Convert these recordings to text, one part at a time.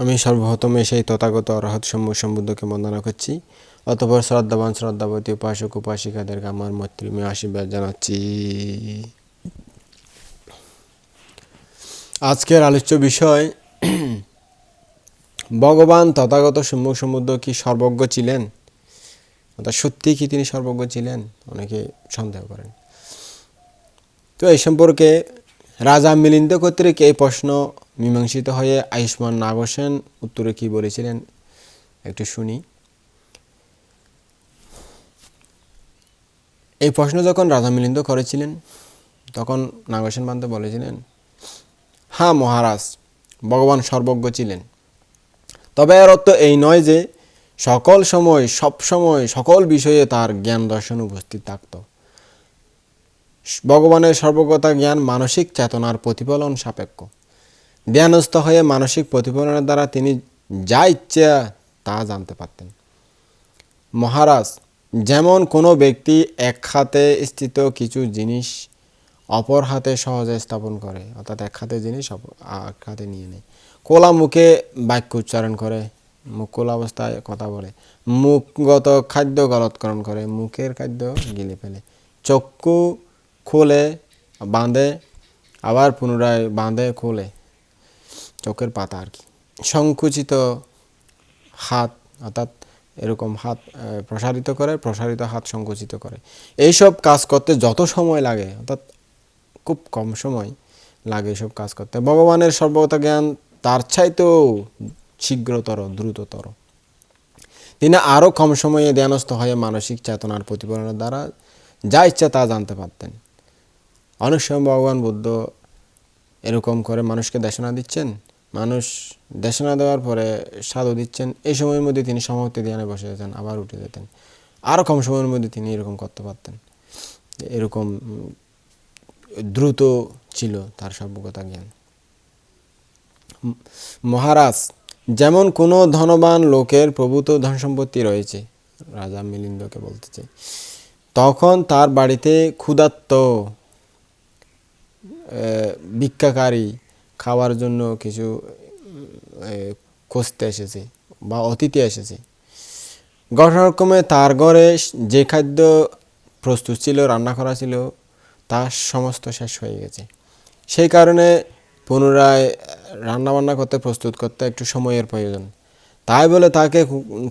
আমি সর্বপ্রথমে সেই তথাগত অরহৎ সম্মুখ সম্বুদ্ধকে বন্দনা করছি। অতপর শ্রদ্ধাবান শ্রদ্ধাবতী উপাসক উপাসিকাদেরকে আমার মৈত্রীময় আশীর্বাদ জানাচ্ছি। আজকের আলোচ্য বিষয়, ভগবান তথাগত সম্মুখ সমুদ্র কি সর্বজ্ঞ ছিলেন? অর্থাৎ সত্যি কি তিনি সর্বজ্ঞ ছিলেন? অনেকে সন্দেহ করেন। তো এই সম্পর্কে রাজা মিলিন্দ কর্তৃক এই প্রশ্ন মীমাংসিত হয়ে আয়ুষ্মান নাগসেন উত্তরে কি বলেছিলেন? একটু শুনি। এই প্রশ্ন যখন রাজা মিলিন্দ করেছিলেন, তখন নাগসেন বান্ধব বলেছিলেন হ্যাঁ মহারাজ, ভগবান সর্বজ্ঞ ছিলেন। তবে এর অর্থ এই নয় যে সকল সময়, সব সময়, সকল বিষয়ে তার জ্ঞান দর্শন উপস্থিত থাকত। ভগবানের সর্বজ্ঞতা জ্ঞান মানসিক চেতনার প্রতিফলন সাপেক্ষ। ধ্যানস্থ হয়ে মানসিক প্রতিফলনের দ্বারা তিনি যা ইচ্ছা তা জানতে পারতেন। মহারাজ, যেমন কোনো ব্যক্তি এক হাতে স্থিত কিছু জিনিস অপর হাতে সহজে স্থাপন করে, অর্থাৎ এক হাতে জিনিস এক হাতে নিয়ে নেয়। কোলা মুখে বাক্য উচ্চারণ করে, মুখ কোলা অবস্থায় কথা বলে, মুখগত খাদ্য গলৎকরণ করে, মুখের খাদ্য গিলে ফেলে, চক্ষু খোলে বাঁধে, আবার পুনরায় বাঁধে, খোলে। চোখের পাতা আর কি। সংকুচিত হাত, অর্থাৎ এরকম হাত প্রসারিত করে, প্রসারিত হাত সংকুচিত করে। এইসব কাজ করতে যত সময় লাগে, অর্থাৎ খুব কম সময় লাগে এসব কাজ করতে। ভগবানের সর্বতা জ্ঞান তার চাইতেও শীঘ্রতর, দ্রুততর। তিনি আরও কম সময়ে ধ্যানস্থ হয়ে মানসিক চেতনার প্রতিফলনের দ্বারা যা ইচ্ছা তা জানতে পারতেন। অনেক সময় ভগবান বুদ্ধ এরকম করে মানুষকে দেশনা দিচ্ছেন মানুষ দেশনা দেওয়ার পরে সাধু দিচ্ছেন এই সময়ের মধ্যে তিনি সমাপ্তি ধ্যানে বসে যেতেন আবার উঠে যেতেন। আরও কম সময়ের মধ্যে তিনি এরকম করতে পারতেন। এরকম দ্রুত ছিল তার সর্বজ্ঞতা জ্ঞান। মহারাজ যেমন কোনো ধনবান লোকের প্রভূত ধন সম্পত্তি রয়েছে রাজা মিলিন্দকে বলতেছে তখন তার বাড়িতে ক্ষুধার্ত আহ, ভিক্ষাকারী খাওয়ার জন্য কিছু খুঁজতে এসেছে বা অতিথি এসেছে। ঘটনাক্রমে তার ঘরে যে খাদ্য প্রস্তুত ছিল, রান্না করা ছিল, তা সমস্ত শেষ হয়ে গেছে। সেই কারণে পুনরায় রান্না বান্না করতে, প্রস্তুত করতে একটু সময়ের প্রয়োজন। তাই বলে তাকে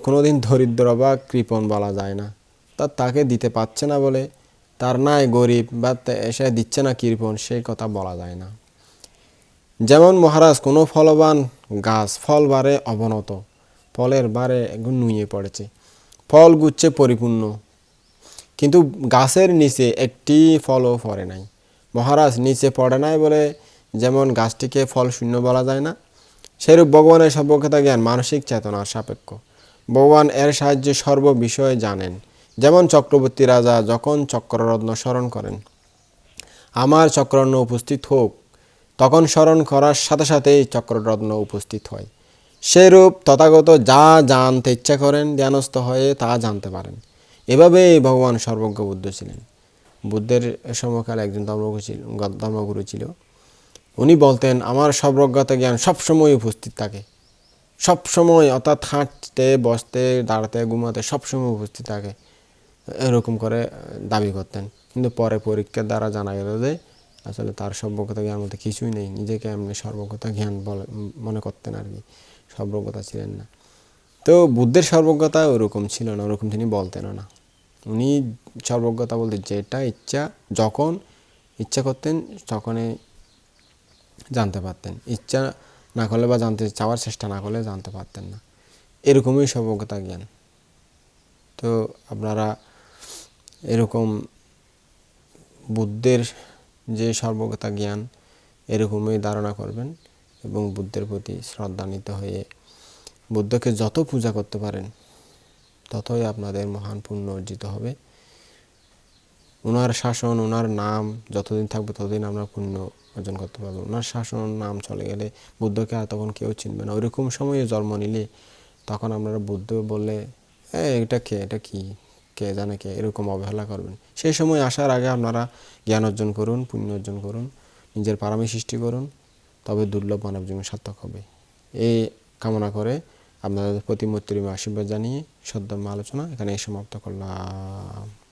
কোনোদিন দরিদ্র বা কৃপণ বলা যায় না। তা তাকে দিতে পারছে না বলে তার নাই গরিব বা তে- সে দিচ্ছে না কৃপণ সেই কথা বলা যায় না। যেমন মহারাজ কোনো ফলবান গাছ, ফল বারে অবনত, ফলের বারে নুয়ে পড়েছে, ফল গুচ্ছে পরিপূর্ণ। কিন্তু গাছের নিচে একটি ফলও পড়ে নাই। মহারাজ নিচে পড়ে নাই বলে যেমন গাছটিকে ফল শূন্য বলা যায় না, সেরূপ ভগবানের সর্বজ্ঞতা জ্ঞান মানসিক চেতনার সাপেক্ষ। ভগবান এর সাহায্যে সর্ব বিষয়ে জানেন। যেমন চক্রবর্তী রাজা যখন চক্ররত্ন স্মরণ করেন, আমার চক্ররত্ন উপস্থিত হোক তখন স্মরণ করার সাথে সাথেই চক্ররত্ন উপস্থিত হয়। সেরূপ তথাগত যা জানতে ইচ্ছা করেন, ধ্যানস্থ হয়ে তা জানতে পারেন। এভাবেই ভগবান সর্বজ্ঞ বুদ্ধ ছিলেন। বুদ্ধের সমকালে একজন ধর্মগুরু ছিল ধর্মগুরু ছিল। উনি বলতেন, আমার সর্বজ্ঞতা জ্ঞান সবসময় উপস্থিত থাকে। সব সময় অর্থাৎ হাঁটতে, বসতে, দাঁড়াতে, ঘুমাতে সবসময় উপস্থিত থাকে। এরকম করে দাবি করতেন। কিন্তু পরে পরীক্ষার দ্বারা জানা গেল যে আসলে তার সর্বজ্ঞতা জ্ঞান মধ্যে কিছুই নেই। নিজেকে এমনি সর্বজ্ঞতা জ্ঞান বলে মনে করতেন আর কি। সর্বজ্ঞতা ছিলেন না। তো বুদ্ধের সর্বজ্ঞতা ওরকম ছিল না, ওরকম তিনি বলতেনও না। উনি সর্বজ্ঞতা বলতে যেটা ইচ্ছা, যখন ইচ্ছা করতেন, তখনই জানতে পারতেন। ইচ্ছা না করলে বা জানতে, চাওয়ার চেষ্টা না করলে জানতে পারতেন না। এরকমই সর্বজ্ঞতা জ্ঞান। তো আপনারা এরকম বুদ্ধের যে সর্বজ্ঞতা জ্ঞান এরকমই ধারণা করবেন এবং বুদ্ধের প্রতি শ্রদ্ধান্বিত হয়ে বুদ্ধকে যত পূজা করতে পারেন, ততই আপনাদের মহান পুণ্য অর্জিত হবে। ওনার শাসন ওনার নাম যতদিন থাকবে ততদিন আমরা পুণ্য অর্জন করতে পারব। ওনার শাসন, নাম চলে গেলে বুদ্ধকে আর তখন কেউ চিনবে না। ওইরকম সময়ে জন্ম নিলে তখন আপনারা বুদ্ধ বললে, এ, এটা কে? এটা কি? কে জানে কে, এরকম অবহেলা করবেন। সেই সময় আসার আগে আপনারা জ্ঞান অর্জন করুন, পুণ্য অর্জন করুন, নিজের পারামি সৃষ্টি করুন, তবে দুর্লভ মানব জীবন সার্থক হবে। এই কামনা করে আপনাদের প্রতি আশীর্বাদ জানিয়ে সদ্যম আলোচনা এখানে সমাপ্ত করলাম।